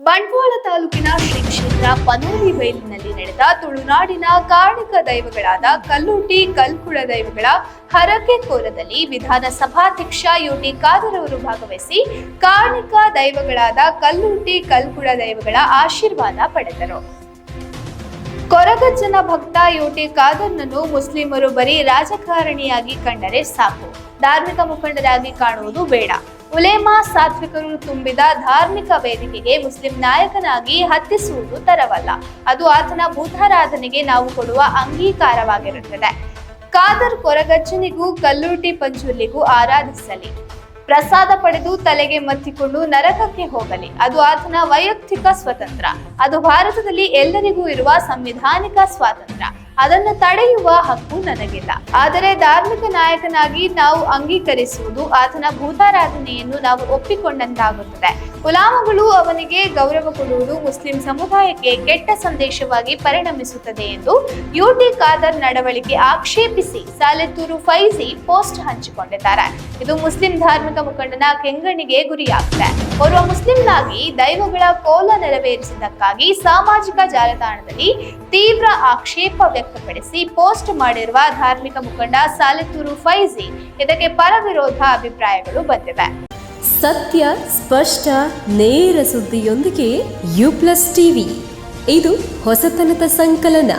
ಬಂಟ್ವಾಳ ತಾಲೂಕಿನ ಶ್ರೀ ಕ್ಷೇತ್ರ ಪನೋಲಿ ಬೈಲಿನಲ್ಲಿ ನಡೆದ ತುಳುನಾಡಿನ ಕಾರ್ಣಿಕ ದೈವಗಳಾದ ಕಲ್ಲೂಟಿ ಕಲ್ಕುಳ ದೈವಗಳ ಹರಕೆ ಕೋರದಲ್ಲಿ ವಿಧಾನಸಭಾಧ್ಯಕ್ಷ ಯುಟಿ ಖಾದರ್ ಅವರು ಭಾಗವಹಿಸಿ ಕಾರ್ಣಿಕ ದೈವಗಳಾದ ಕಲ್ಲೂಟಿ ಕಲ್ಕುಳ ದೈವಗಳ ಆಶೀರ್ವಾದ ಪಡೆದರು. ಕೊರಗಜ್ಜನ ಭಕ್ತ ಯುಟಿ ಖಾದರ್ನನ್ನು ಮುಸ್ಲಿಮರು ಬರೀ ರಾಜಕಾರಣಿಯಾಗಿ ಕಂಡರೆ ಸಾಕು. ಧಾರ್ಮಿಕ ಮುಖಂಡರಾಗಿ ಕಾಣುವುದು ಬೇಡ. ಉಲೇಮಾ ಸಾತ್ವಿಕರು ತುಂಬಿದ ಧಾರ್ಮಿಕ ವೇದಿಕೆಗೆ ಮುಸ್ಲಿಂ ನಾಯಕನಾಗಿ ಹತ್ತಿಸುವುದು ತರವಲ್ಲ. ಅದು ಆತನ ಭೂತಾರಾಧನೆಗೆ ನಾವು ಕೊಡುವ ಅಂಗೀಕಾರವಾಗಿರುತ್ತದೆ. ಖಾದರ್ ಕೊರಗಜ್ಜನಿಗೂ ಕಲ್ಲೂಟಿ ಪಂಜುರ್ಲಿಗೂ ಆರಾಧಿಸಲಿ. ಪ್ರಸಾದ ಪಡೆದು ತಲೆಗೆ ಮತ್ತಿಕೊಂಡು ನರಕಕ್ಕೆ ಹೋಗಲಿ. ಅದು ಆತನ ವೈಯಕ್ತಿಕ ಸ್ವತಂತ್ರ. ಅದು ಭಾರತದಲ್ಲಿ ಎಲ್ಲರಿಗೂ ಇರುವ ಸಂವಿಧಾನಿಕ ಸ್ವಾತಂತ್ರ್ಯ ಅದನ್ನು ತಡೆಯುವ ಹಕ್ಕು ನನಗಿಲ್ಲ. ಆದರೆ ಧಾರ್ಮಿಕ ನಾಯಕನಾಗಿ ನಾವು ಅಂಗೀಕರಿಸುವುದು ಆತನ ಭೂತಾರಾಧನೆಯನ್ನು ನಾವು ಒಪ್ಪಿಕೊಂಡಂತಾಗುತ್ತದೆ. ಗುಲಾಮಗಳು ಅವನಿಗೆ ಗೌರವ ಕೊಡುವುದು ಮುಸ್ಲಿಂ ಸಮುದಾಯಕ್ಕೆ ಕೆಟ್ಟ ಸಂದೇಶವಾಗಿ ಪರಿಣಮಿಸುತ್ತದೆ ಎಂದು ಯುಟಿ ಖಾದರ್ ನಡವಳಿಕೆ ಆಕ್ಷೇಪಿಸಿ, ಸಾಲೆತ್ತೂರು ಫೈಜಿ ಪೋಸ್ಟ್ ಹಂಚಿಕೊಂಡಿದ್ದಾರೆ. ಇದು ಮುಸ್ಲಿಂ ಧಾರ್ಮಿಕ ಮುಖಂಡನ ಕೆಂಗಣಿಗೆ ಗುರಿಯಾಗಿದೆ ಓರ್ವ ಮುಸ್ಲಿಂನಾಗಿ ದೈವಗಳ ಕೋಲ ನೆರವೇರಿಸಿದ್ದಕ್ಕಾಗಿ ಸಾಮಾಜಿಕ ಜಾಲತಾಣದಲ್ಲಿ ತೀವ್ರ ಆಕ್ಷೇಪ ವ್ಯಕ್ತಪಡಿಸಿ ಪೋಸ್ಟ್ ಮಾಡಿರುವ ಧಾರ್ಮಿಕ ಮುಖಂಡ ಸಾಲೆತ್ತೂರು ಫೈಜಿ. ಇದಕ್ಕೆ ಪರವಿರೋಧ ಅಭಿಪ್ರಾಯಗಳು ಬಂದಿವೆ. ಸತ್ಯ, ಸ್ಪಷ್ಟ, ನೇರ ಸುದ್ದಿಯೊಂದಿಗೆ ಯು ಪ್ಲಸ್ ಟಿವಿ. ಇದು ಹೊಸತನದ ಸಂಕಲನ.